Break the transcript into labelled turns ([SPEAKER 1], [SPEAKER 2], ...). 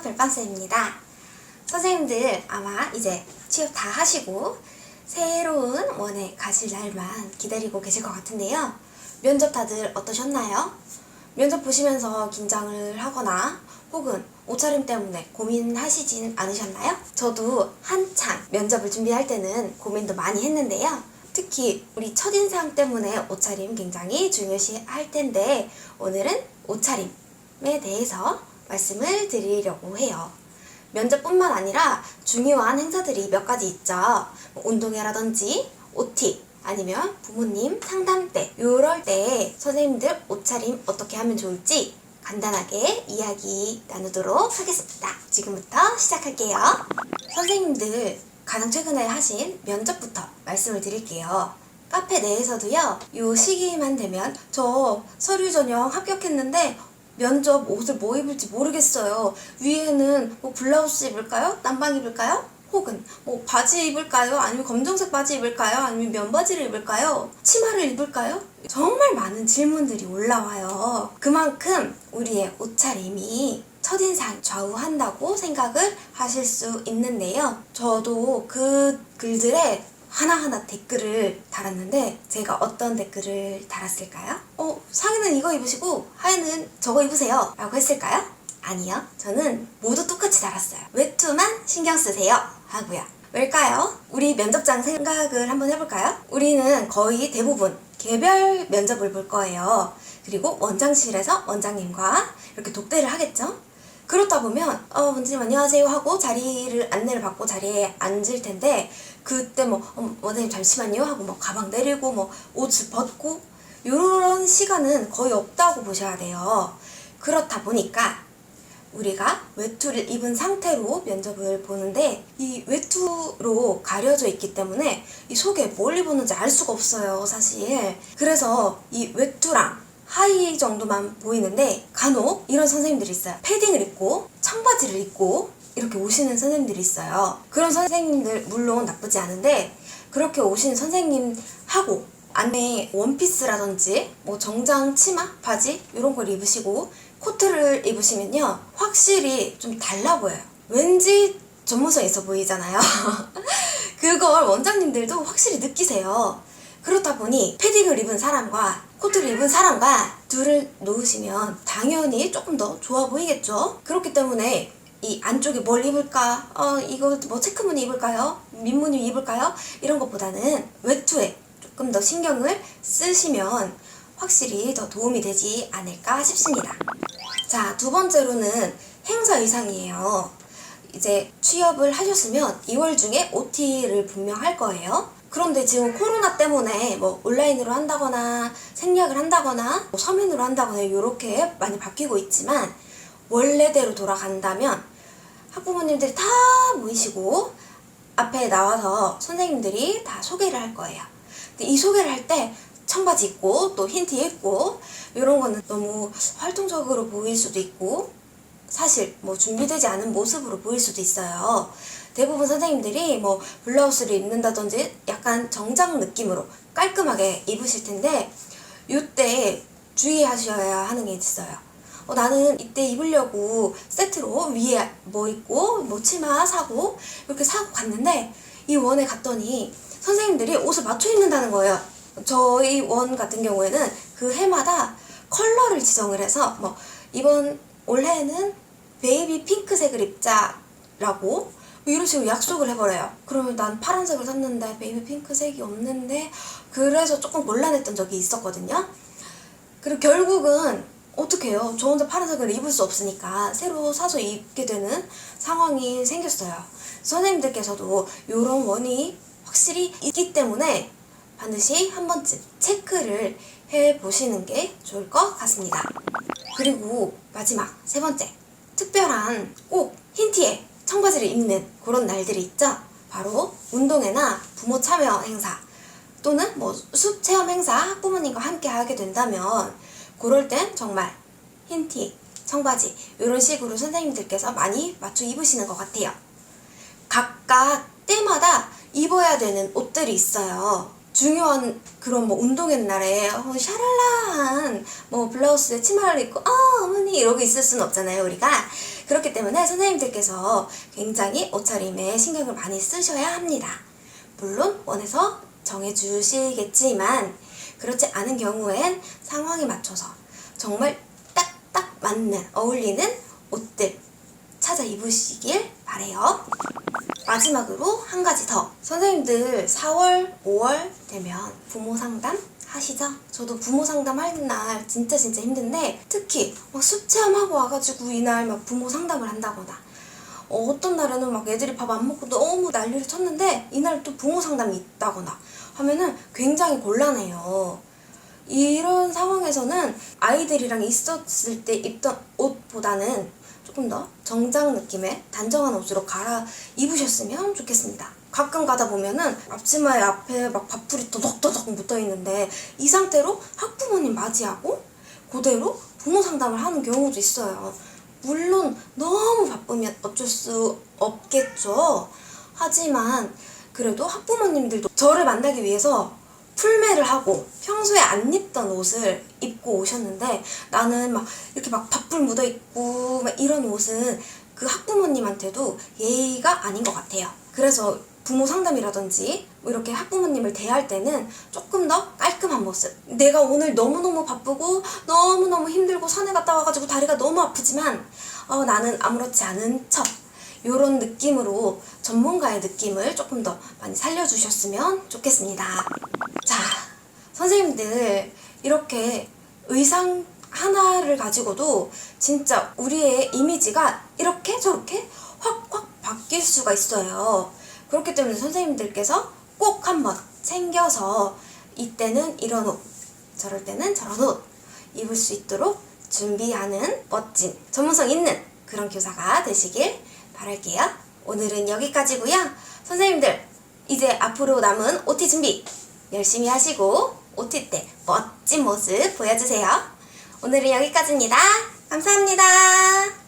[SPEAKER 1] 별밤쌤입니다. 선생님들 아마 이제 취업 다 하시고 새로운 원에 가실 날만 기다리고 계실 것 같은데요. 면접 다들 어떠셨나요? 면접 보시면서 긴장을 하거나 혹은 옷차림 때문에 고민하시진 않으셨나요? 저도 한창 면접을 준비할 때는 고민도 많이 했는데요. 특히 우리 첫인상 때문에 옷차림 굉장히 중요시 할 텐데 오늘은 옷차림에 대해서 말씀을 드리려고 해요. 면접뿐만 아니라 중요한 행사들이 몇 가지 있죠. 뭐 운동회라든지 OT 아니면 부모님 상담 때 이럴 때 선생님들 옷차림 어떻게 하면 좋을지 간단하게 이야기 나누도록 하겠습니다. 지금부터 시작할게요. 선생님들 가장 최근에 하신 면접부터 말씀을 드릴게요. 카페 내에서도요, 요 시기만 되면 저 서류 전형 합격했는데 면접 옷을 뭐 입을지 모르겠어요. 위에는 뭐 블라우스 입을까요? 남방 입을까요? 혹은 뭐 바지 입을까요? 아니면 검정색 바지 입을까요? 아니면 면바지를 입을까요? 치마를 입을까요? 정말 많은 질문들이 올라와요. 그만큼 우리의 옷차림이 첫인상 좌우한다고 생각을 하실 수 있는데요. 저도 그 글들에 하나하나 댓글을 달았는데 제가 어떤 댓글을 달았을까요? 어, 상의는 이거 입으시고 하의는 저거 입으세요. 라고 했을까요? 아니요. 저는 모두 똑같이 달았어요. 외투만 신경 쓰세요. 하고요. 왜일까요? 우리 면접장 생각을 한번 해볼까요? 우리는 거의 대부분 개별 면접을 볼 거예요. 그리고 원장실에서 원장님과 이렇게 독대를 하겠죠? 그렇다 보면 어 원장님 안녕하세요 하고 자리를 안내를 받고 자리에 앉을 텐데 그때 뭐 어, 원장님 잠시만요 하고 뭐 가방 내리고 뭐 옷을 벗고 이런 시간은 거의 없다고 보셔야 돼요. 그렇다 보니까 우리가 외투를 입은 상태로 면접을 보는데 이 외투로 가려져 있기 때문에 이 속에 뭘 입었는지 알 수가 없어요 사실 그래서 이 외투랑 하의 정도만 보이는데 간혹 이런 선생님들이 있어요. 패딩을 입고 청바지를 입고 이렇게 오시는 선생님들이 있어요. 그런 선생님들 물론 나쁘지 않은데 그렇게 오시는 선생님하고 안에 원피스라든지 뭐 정장 치마 바지 이런 걸 입으시고 코트를 입으시면요 확실히 좀 달라 보여요. 왠지 전문성 있어 보이잖아요. 그걸 원장님들도 확실히 느끼세요 그렇다 보니 패딩을 입은 사람과 코트를 입은 사람과 둘을 놓으시면 당연히 조금 더 좋아 보이겠죠 그렇기 때문에 이 안쪽에 뭘 입을까 어 이거 뭐 체크무늬 입을까요 민무늬 입을까요 이런 것보다는 외투에 조금 더 신경을 쓰시면 확실히 더 도움이 되지 않을까 싶습니다. 자, 두 번째로는 행사 의상이에요. 이제 취업을 하셨으면 2월 중에 OT를 분명 할 거예요. 그런데 지금 코로나 때문에 뭐 온라인으로 한다거나 생략을 한다거나 뭐 서면으로 한다거나 이렇게 많이 바뀌고 있지만 원래대로 돌아간다면 학부모님들이 다 모이시고 앞에 나와서 선생님들이 다 소개를 할 거예요. 근데 이 소개를 할 때 청바지 입고 또 흰 티 입고 이런 거는 너무 활동적으로 보일 수도 있고 사실 뭐 준비되지 않은 모습으로 보일 수도 있어요. 대부분 선생님들이 뭐 블라우스를 입는다든지 약간 정장 느낌으로 깔끔하게 입으실 텐데 이때 주의하셔야 하는 게 있어요. 어, 나는 이때 입으려고 세트로 위에 뭐 입고 뭐 치마 사고 이렇게 사고 갔는데 이 원에 갔더니 선생님들이 옷을 맞춰 입는다는 거예요. 저희 원 같은 경우에는 그 해마다 컬러를 지정을 해서 뭐 이번 올해는 베이비 핑크색을 입자라고 뭐 이런 식으로 약속을 해버려요. 그러면 난 파란색을 샀는데 베이비 핑크색이 없는데 그래서 조금 곤란했던 적이 있었거든요. 그리고 결국은 어떻게 해요? 저 혼자 파란색을 입을 수 없으니까 새로 사서 입게 되는 상황이 생겼어요. 선생님들께서도 이런 원이 확실히 있기 때문에 반드시 한 번쯤 체크를 해 보시는 게 좋을 것 같습니다. 그리고 마지막 세 번째 특별한 꼭 흰티에 청바지를 입는 그런 날들이 있죠. 바로 운동회나 부모 참여 행사 또는 뭐 숲 체험 행사 학부모님과 함께 하게 된다면 그럴 땐 정말 흰티, 청바지 이런 식으로 선생님들께서 많이 맞춰 입으시는 것 같아요. 각각 때마다 입어야 되는 옷들이 있어요. 중요한 그런 뭐 운동의 날에 어, 샤랄라한 뭐 블라우스에 치마를 입고 어 어머니 이러고 있을 수는 없잖아요 우리가 그렇기 때문에 선생님들께서 굉장히 옷차림에 신경을 많이 쓰셔야 합니다 물론 원해서 정해주시겠지만 그렇지 않은 경우엔 상황에 맞춰서 정말 딱딱 맞는 어울리는 옷들 찾아 입으시길 바래요. 마지막으로 한 가지 더. 선생님들 4월, 5월 되면 부모 상담 하시죠? 저도 부모 상담 하는 날 진짜 진짜 힘든데 특히 막 수체험하고 와가지고 이날 막 부모 상담을 한다거나 어, 어떤 날에는 막 애들이 밥 안 먹고 너무 난리를 쳤는데 이날 또 부모 상담이 있다거나 하면은 굉장히 곤란해요. 이런 상황에서는 아이들이랑 있었을 때 입던 옷보다는 조금 더 정장 느낌의 단정한 옷으로 갈아 입으셨으면 좋겠습니다. 가끔 가다 보면은 앞치마에 앞에 막 밥풀이 도덕도덕 묻어 있는데 이 상태로 학부모님 맞이하고 그대로 부모 상담을 하는 경우도 있어요. 물론 너무 바쁘면 어쩔 수 없겠죠. 하지만 그래도 학부모님들도 저를 만나기 위해서 풀매를 하고 평소에 안 입던 옷을 입고 오셨는데 나는 막 이렇게 막 밥풀 묻어 있고 막 이런 옷은 그 학부모님한테도 예의가 아닌 것 같아요. 그래서 부모 상담이라든지 뭐 이렇게 학부모님을 대할 때는 조금 더 깔끔한 모습. 내가 오늘 너무너무 바쁘고 너무너무 힘들고 산에 갔다 와가지고 다리가 너무 아프지만 어, 나는 아무렇지 않은 척. 요런 느낌으로 전문가의 느낌을 조금 더 많이 살려주셨으면 좋겠습니다. 자, 선생님들 이렇게 의상 하나를 가지고도 진짜 우리의 이미지가 이렇게 저렇게 확확 바뀔 수가 있어요. 그렇기 때문에 선생님들께서 꼭 한번 챙겨서 이때는 이런 옷, 저럴 때는 저런 옷 입을 수 있도록 준비하는 멋진 전문성 있는 그런 교사가 되시길 바랄게요. 오늘은 여기까지고요. 선생님들 이제 앞으로 남은 OT 준비 열심히 하시고 OT 때 멋진 모습 보여주세요. 오늘은 여기까지입니다. 감사합니다.